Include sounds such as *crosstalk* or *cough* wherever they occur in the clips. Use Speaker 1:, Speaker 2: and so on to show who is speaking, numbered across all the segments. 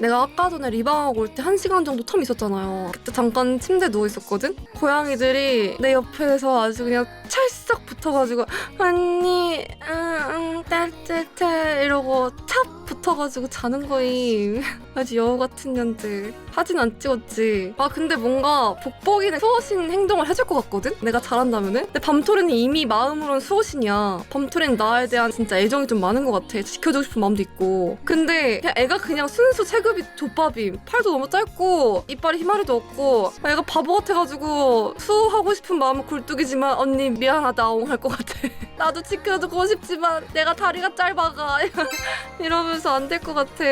Speaker 1: 내가 아까 전에 리방하고 올 때 한 시간 정도 텀 있었잖아요. 그때 잠깐 침대 누워 있었거든. 고양이들이 내 옆에서 아주 그냥 찰싹 붙어가지고 언니, 응, 응, 따뜻해 이러고 찹 붙어가지고 자는 거임. 아주 여우 같은 년들. 사진 안 찍었지. 아 근데 뭔가 복복이는 수호신 행동을 해줄 것 같거든. 내가 잘한다면은. 근데 밤토리는 이미 마음으로는 수호신이야. 밤토리는 나에 대한 진짜 애정이 좀 많은 것 같아. 지켜주고 싶은 마음도 있고. 근데 그냥 애가 그냥 순수 체급이 족밥임. 팔도 너무 짧고 이빨이 희마리도 없고 아, 애가 바보 같아가지고 수호하고 싶은 마음은 굴뚝이지만 언니 미안하다옹 할 것 같아. *laughs* 나도 지켜주고 싶지만 내가 다리가 짧아가 *laughs* 이러면서 안 될 것 같아.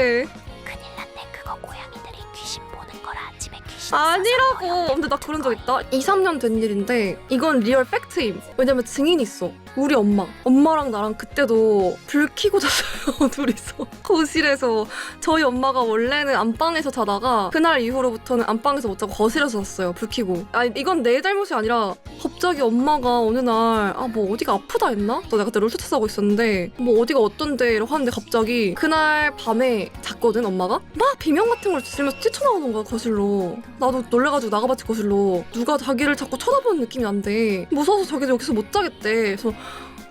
Speaker 1: 아니라고. 근데 나 그런 적 있다. 2, 3년 된 일인데 이건 리얼 팩트임. 왜냐면 증인이 있어. 우리 엄마. 엄마랑 나랑 그때도 불 켜고 잤어요. *laughs* 둘이서. 거실에서. 저희 엄마가 원래는 안방에서 자다가 그날 이후로부터는 안방에서 못 자고 거실에서 잤어요. 불 켜고. 아니 이건 내 잘못이 아니라 갑자기 엄마가 어느 날 아 뭐 어디가 아프다 했나? 또 내가 그때 롤토체스 하고 있었는데 뭐 어디가 어떤데 이러고 하는데 갑자기 그날 밤에 잤거든 엄마가 막 비명 같은 걸 지르면서 뛰쳐나오는 거야 거실로 나도 놀래가지고 나가봤지 거실로 누가 자기를 자꾸 쳐다보는 느낌이 난대 무서워서 자기도 여기서 못 자겠대 그래서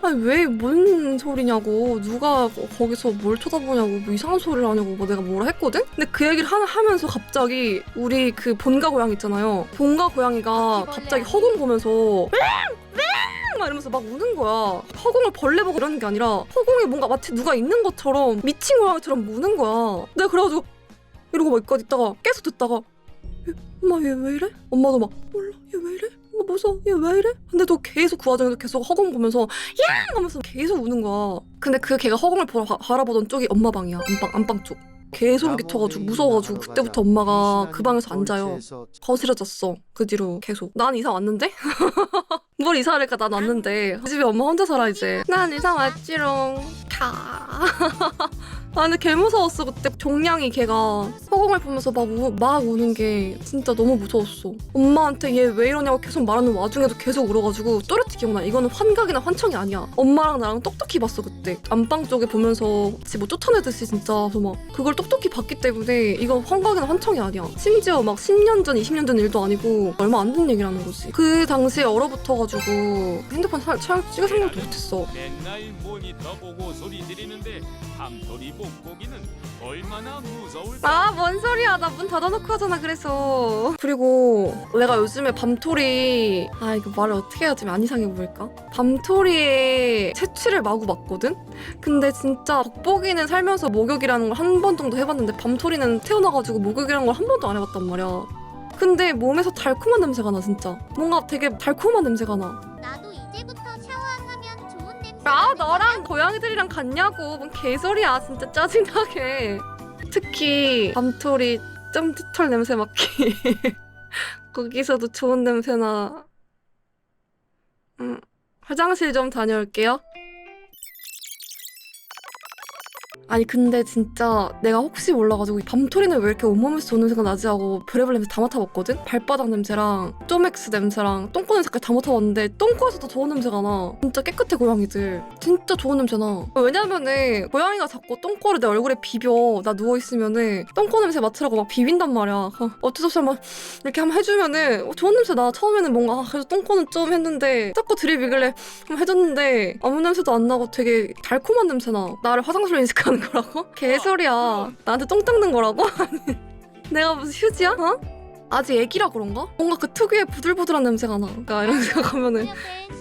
Speaker 1: 아니 왜 뭔 소리냐고 누가 거기서 뭘 쳐다보냐고 뭐 이상한 소리를 하냐고 뭐 내가 뭐라 했거든? 근데 그 얘기를 하, 하면서 갑자기 우리 그 본가 고양이 있잖아요 본가 고양이가 갑자기 허공 보면서 막 이러면서 막 우는 거야. 허공을 벌레 보고 이러는 게 아니라 허공에 뭔가 마치 누가 있는 것처럼 미친 고양이처럼 무는 거야. 내가 그래가지고 이러고 막 있다가 계속 듣다가 얘, 엄마 얘 왜 이래? 엄마도 막 몰라 얘 왜 이래? 엄마 무서워 얘왜 이래? 근데도 계속 그 와중에도 계속 허공 보면서 야 하면서 계속 우는 거야. 근데 그 걔가 허공을 보러 바, 바라보던 쪽이 엄마 방이야. 안방 안방 쪽. 계속 기쳐가지고 무서워가지고 그때부터 엄마가 그 방에서 안 자요. 거실에 잤어. 그 뒤로 계속. 난 이사 왔는데? *laughs* 뭘 이사를 가? 난 왔는데. 그 집에 엄마 혼자 살아 이제. 난 이사 왔지롱. 가. *laughs* 아 근데 개 무서웠어 그때. 종량이 걔가 허공을 보면서 막, 우, 막 우는 게 진짜 너무 무서웠어. 엄마한테 얘 왜 이러냐고 계속 말하는 와중에도 계속 울어가지고 또렷이 기억나. 이거는 환각이나 환청이 아니야. 엄마랑 나랑 똑똑히 봤어 그때. 안방 쪽에 보면서 같이 뭐 쫓아내듯이 진짜 막 그걸 똑똑히 봤기 때문에 이건 환각이나 환청이 아니야. 심지어 막 10년 전 20년 전 일도 아니고 얼마 안 된 얘기라는 거지. 그 당시에 얼어붙어가지고 핸드폰 사, 촬영 찍을 생각도 못했어.
Speaker 2: 맨날 모니터 보고 소리 지르는데 밤소리 복고기는 얼마나 무서울까?
Speaker 1: 아, 뭔 소리야. 나 문 닫아놓고 하잖아, 그래서. 그리고 내가 요즘에 밤토리, 아, 이거 말을 어떻게 해야 좀 안 이상해 보일까? 밤토리에 채취를 마구 맞거든? 근데 진짜 덕보기는 살면서 목욕이라는 걸 한 번 정도 해봤는데 밤토리는 태어나가지고 목욕이라는 걸 한 번도 안 해봤단 말이야. 근데 몸에서 달콤한 냄새가 나, 진짜. 뭔가 되게 달콤한 냄새가 나. 아 너랑 고양이들이랑 같냐고. 뭔 개소리야 진짜 짜증나게. 특히 밤토리 짬티털 냄새 맡기. *laughs* 거기서도 좋은 냄새나. 음, 화장실 좀 다녀올게요 아니 근데 진짜 내가 혹시 몰라가지고 밤토리는 왜 이렇게 온몸에서 좋은 냄새가 나지 하고 별의별 냄새 다 맡아봤거든? 발바닥 냄새랑 쪼맥스 냄새랑 똥꼬 냄새까지 다 맡아봤는데 똥꼬에서도 좋은 냄새가 나. 진짜 깨끗해 고양이들. 진짜 좋은 냄새 나. 왜냐면은 고양이가 자꾸 똥꼬를 내 얼굴에 비벼. 나 누워있으면은 똥꼬 냄새 맡으라고 막 비빈단 말이야. 어, 어쩔 수 없이 막 이렇게 한번 해주면은 어, 좋은 냄새 나. 처음에는 뭔가 아, 그래도 똥꼬는 좀 했는데 자꾸 들이비길래 한번 해줬는데 아무 냄새도 안 나고 되게 달콤한 냄새 나. 나를 화장실로 인식하는 거라고? 개소리야 나한테 똥 닦는 거라고? *laughs* 아니, 내가 무슨 휴지야? 어? 아직 애기라 그런가? 뭔가 그 특유의 부들부들한 냄새가 나 그러니까 이런 *laughs* 생각하면은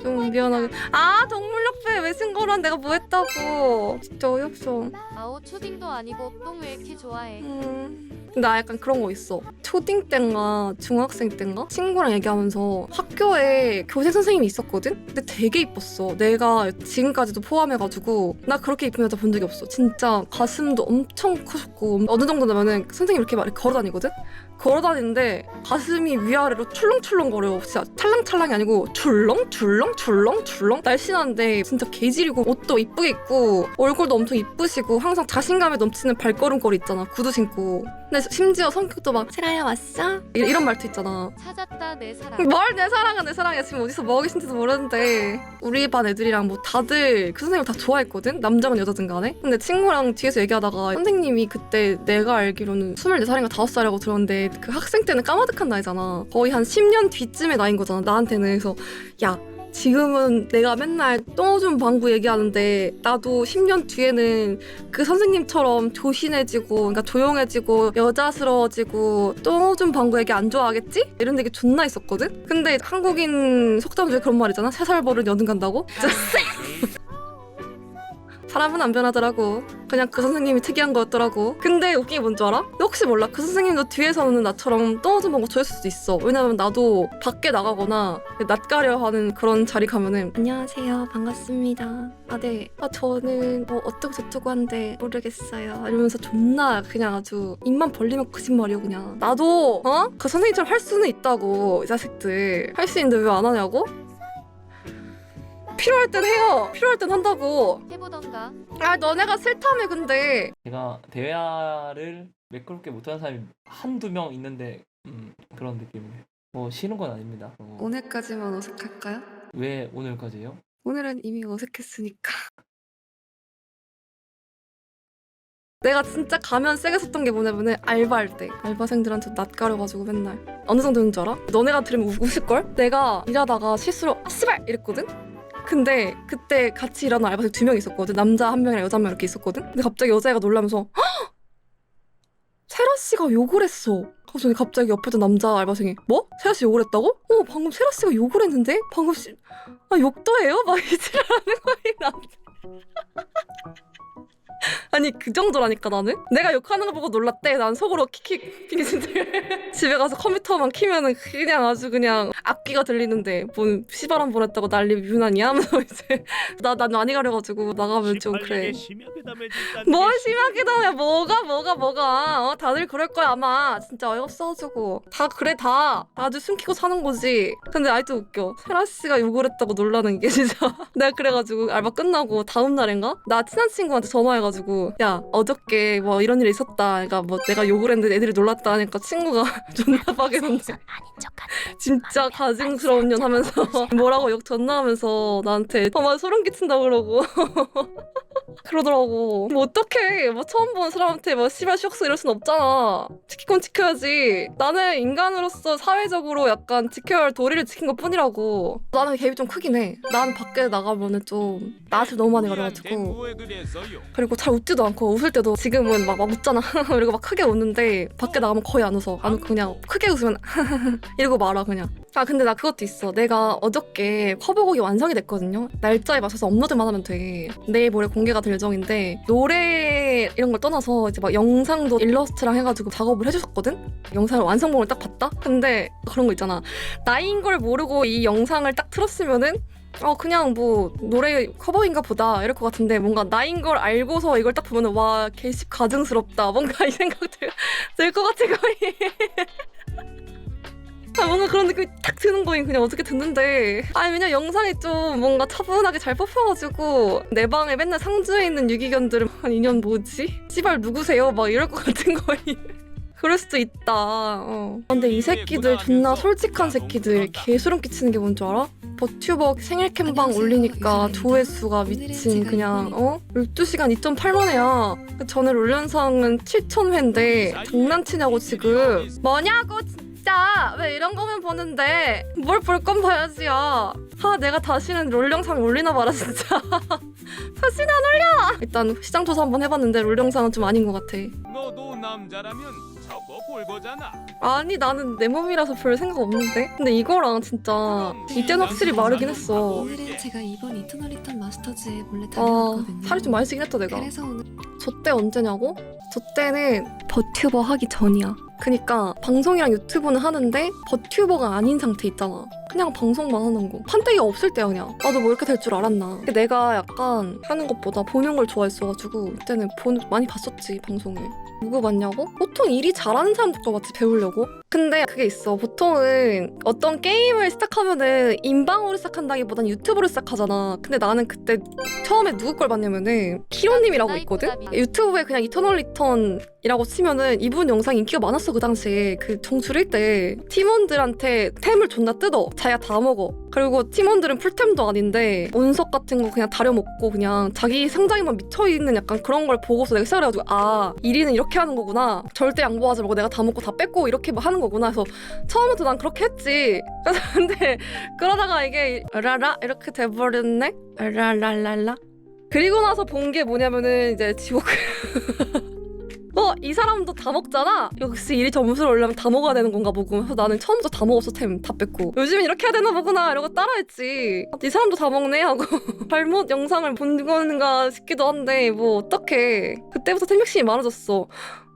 Speaker 1: 좀 미안하게 아 동물협회 외신거란 내가 뭐 했다고 진짜 어이없어
Speaker 3: 아오 초딩도 아니고 똥 왜 이렇게 좋아해?
Speaker 1: 음. 나 약간 그런 거 있어. 초딩 때인가 중학생 때인가 친구랑 얘기하면서 학교에 교생 선생님이 있었거든. 근데 되게 이뻤어. 내가 지금까지도 포함해가지고 나 그렇게 이쁜 여자 본 적이 없어. 진짜 가슴도 엄청 크셨고 어느 정도 되면은 선생님 이렇게 막 이렇게 걸어 다니거든. 걸어 다니는데 가슴이 위아래로 출렁출렁 거려. 진짜 찰랑찰랑이 아니고 출렁 출렁 출렁 출렁 날씬한데 진짜 개질이고 옷도 이쁘게 입고 얼굴도 엄청 이쁘시고 항상 자신감에 넘치는 발걸음걸이 있잖아 구두 신고 근데 심지어 성격도 막 세라야 왔어? 이- 이런 말도 있잖아.
Speaker 3: 찾았다 내 사랑.
Speaker 1: 뭘 내 사랑은 내 사랑이야. 지금 어디서 뭐 하겠는지도 모르는데. 우리 반 애들이랑 뭐 다들 그 선생님을 다 좋아했거든? 남자든 여자든 간에? 근데 친구랑 뒤에서 얘기하다가 선생님이 그때 내가 알기로는 24살인가 5살이라고 들었는데 그 학생 때는 까마득한 나이잖아. 거의 한 10년 뒤쯤의 나이인 거잖아 나한테는. 그래서 야 지금은 내가 맨날 똥오줌 방구 얘기하는데 나도 10년 뒤에는 그 선생님처럼 조신해지고 그러니까 조용해지고 여자스러워지고 똥오줌 방구 얘기 안 좋아하겠지? 이런 얘기 존나 있었거든? 근데 한국인 속담 중에 그런 말 있잖아 세살 버릇 여든 간다고? 진짜 사람은 안 변하더라고. 그냥 그 선생님이 특이한 거였더라고. 근데 웃긴 게 뭔지 알아? 혹시 몰라. 그 선생님도 뒤에서는 나처럼 똥오줌 방구 좋아했을 수도 있어. 왜냐면 나도 밖에 나가거나 낯가려 하는 그런 자리 가면은 안녕하세요. 반갑습니다. 아, 네. 아, 저는 뭐 어쩌고 저쩌고 한데 모르겠어요. 이러면서 존나 그냥 아주 입만 벌리면 거짓말이야, 그냥. 나도, 어? 그 선생님처럼 할 수는 있다고, 이 자식들. 할 수 있는데 왜 안 하냐고? 필요할 땐 해요. 필요할 땐 한다고.
Speaker 3: 해보던가.
Speaker 1: 아 너네가 싫다며 근데
Speaker 4: 제가 대화를 매끄럽게 못하는 사람이 한두 명 있는데 음, 그런 느낌이에요. 뭐 싫은 건 아닙니다. 어,
Speaker 1: 오늘까지만 어색할까요?
Speaker 4: 왜 오늘까지요?
Speaker 1: 오늘은 이미 어색했으니까 내가 진짜 가면 세게 썼던 게 뭐냐면은 알바할 때 알바생들한테 낯가려가지고 맨날 어느 정도인 줄 알아? 너네가 들으면 우, 웃을걸? 내가 일하다가 실수로 아 씨발 이랬거든? 근데 그때 같이 일하는 알바생 두 명 있었거든 남자 한 명이랑 여자 한 명 이렇게 있었거든? 근데 갑자기 여자애가 놀라면서 헉! 세라 씨가 욕을 했어 갑자기 갑자기 옆에 있던 남자 알바생이 뭐? 세라 씨 욕을 했다고? 어 방금 세라 씨가 욕을 했는데? 방금 씨... 아 욕도 해요? 막 이지라는 거야 나 아니 그 정도라니까 나는? 내가 욕하는 거 보고 놀랐대. 난 속으로 킥킥 핑계진들 *laughs* 집에 가서 컴퓨터만 키면은 그냥 아주 그냥 악기가 들리는데 뭔 시바람 보냈다고 난리 유난이야? *laughs* 하면서 이제 나난 많이 가려가지고 나가면 좀 그래. 뭘 심하게 다해 뭐가 뭐가 뭐가? 어, 다들 그럴 거야 아마. 진짜 어이없어가지고. 다 그래 다. 아주 숨기고 사는 거지. 근데 아직도 웃겨. 세라 씨가 욕을 했다고 놀라는 게 진짜. *laughs* 내가 그래가지고 알바 끝나고 다음 날인가? 나 친한 친구한테 전화해가지고 야 어저께 뭐 이런 일이 있었다. 그러니까 뭐 내가 욕을 했는데 애들이 놀랐다 하니까 친구가 *laughs* 존나 빠개던데 진짜 가증스러운 년 하면서 *laughs* 뭐라고 욕 존나 하면서 나한테 어막 소름 끼친다 그러고 *laughs* 그러더라고. 뭐 어떡해. 뭐 처음 본 사람한테 뭐 씨발 쇼스 이럴 순 없잖아. 지킬 건 지켜야지. 나는 인간으로서 사회적으로 약간 지켜야 할 도리를 지킨 것 뿐이라고. 나는 갭이 좀 크긴 해 난 밖에 나가면은 좀 낯을 너무 많이 가려가지고? 그리고 잘 웃지도 않고 웃을 때도 지금은 막, 막 웃잖아. *laughs* 그리고 막 크게 웃는데 밖에 나가면 거의 안 웃어. 안 그냥 크게 웃으면 *laughs* 이러고 말아 그냥. 아 근데 나 그것도 있어. 내가 어저께 커버곡이 완성이 됐거든요. 날짜에 맞춰서 업로드만 하면 돼. 내일 모레 공개가 될 예정인데 노래 이런 걸 떠나서 이제 막 영상도 일러스트랑 해가지고 작업을 해주셨거든? 영상을 완성본을 딱 봤다? 근데 그런 거 있잖아. 나인 걸 모르고 이 영상을 딱 틀었으면은 어 그냥 뭐 노래 커버인가 보다 이럴 것 같은데 뭔가 나인 걸 알고서 이걸 딱 보면은 와 개씹 가증스럽다 뭔가 이 생각 들것 같아 거의 아 뭔가 그런 느낌이 딱 드는 거임 그냥 어떻게 듣는데 아니 그냥 영상이 좀 뭔가 차분하게 잘 뽑혀가지고 내 방에 맨날 상주에 있는 유기견들은 한 2년 뭐지? 씨발 누구세요? 막 이럴 것 같은 거임 그럴 수도 있다. 어. 근데 이 새끼들 존나 솔직한 새끼들 개소름 끼치는 게 뭔 줄 알아? 버튜버 생일 캠방 올리니까 조회수가 미친 그냥 어? 12시간 2.8만 회야. 전에 롤 영상은 7천 회인데 장난치냐고 지금. 뭐냐고 진짜! 왜 이런 거면 보는데? 뭘 볼 건 봐야지야. 아 내가 다시는 롤 영상 올리나 봐라 진짜. *laughs* 다시는 안 올려! 일단 시장 조사 한번 해봤는데 롤 영상은 좀 아닌 것 같아.
Speaker 2: 너도 남자라면 접어 볼 거잖아.
Speaker 1: 아니 나는 내 몸이라서 별 생각 없는데? 근데 이거랑 진짜 이때는 확실히 마르긴 했어.
Speaker 5: 오늘은 제가 이번 이터널 리턴 마스터즈에 몰래
Speaker 1: 아
Speaker 5: 다녀왔거든요.
Speaker 1: 살이 좀 많이 찌긴 했다 내가.
Speaker 5: 그래서 오늘
Speaker 1: 저 때 언제냐고? 저 때는 버튜버 하기 전이야. 그니까 방송이랑 유튜브는 하는데 버튜버가 아닌 상태 있잖아. 그냥 방송만 하는 거. 판때기가 없을 때야 그냥. 나도 뭐 이렇게 될 줄 알았나. 근데 내가 약간 하는 것보다 보는 걸 좋아했어가지고 그때는 본, 많이 봤었지 방송을 누구 봤냐고? 보통 일이 잘하는 사람들 거 맞지 배우려고 근데 그게 있어. 보통은 어떤 게임을 시작하면은 인방으로 시작한다기보단 유튜브로 시작하잖아. 근데 나는 그때 처음에 누구 걸 봤냐면은 키로님이라고 있거든? 유튜브에 그냥 이터널 리턴이라고 치면은 이분 영상 인기가 많았어 그 당시에 그 정출일 때 팀원들한테 템을 존나 뜯어 자기가 다 먹어 그리고 팀원들은 풀템도 아닌데 운석 같은 거 그냥 다려먹고 그냥 자기 상장에만 미쳐있는 약간 그런 걸 보고서 내가 시작을 해가지고 아 1위는 이렇게 하는 거구나 절대 양보하지 말고 내가 다 먹고 다 뺏고 이렇게 뭐 하는 거 구나 해서 처음부터 난 그렇게 했지 *laughs* 근데 그러다가 이게 라라 이렇게 돼버렸네 라라라라 그리고 나서 본 게 뭐냐면은 이제 지옥 *laughs* 어, 이 사람도 다 먹잖아? 역시 일이 점수를 올려면 다 먹어야 되는 건가 보고. 그래서 나는 처음부터 다 먹었어, 템. 다 뺏고. 요즘엔 이렇게 해야 되나 보구나. 이러고 따라했지. 이 사람도 다 먹네? 하고. *laughs* 잘못 영상을 본 건가 싶기도 한데, 뭐, 어떡해. 그때부터 템 욕심이 많아졌어.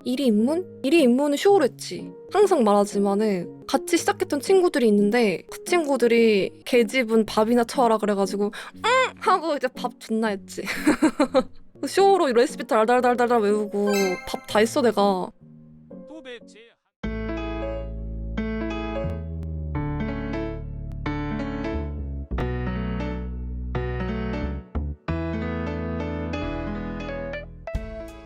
Speaker 1: 일이 입문? 일이 입문은 쇼로 했지. 항상 말하지만은 같이 시작했던 친구들이 있는데 그 친구들이 계집은 밥이나 쳐와라 그래가지고 응! 하고 이제 밥 존나 했지. *laughs* 쇼로 레시피 달달달달달 외우고 밥 다 했어 내가
Speaker 2: 도대체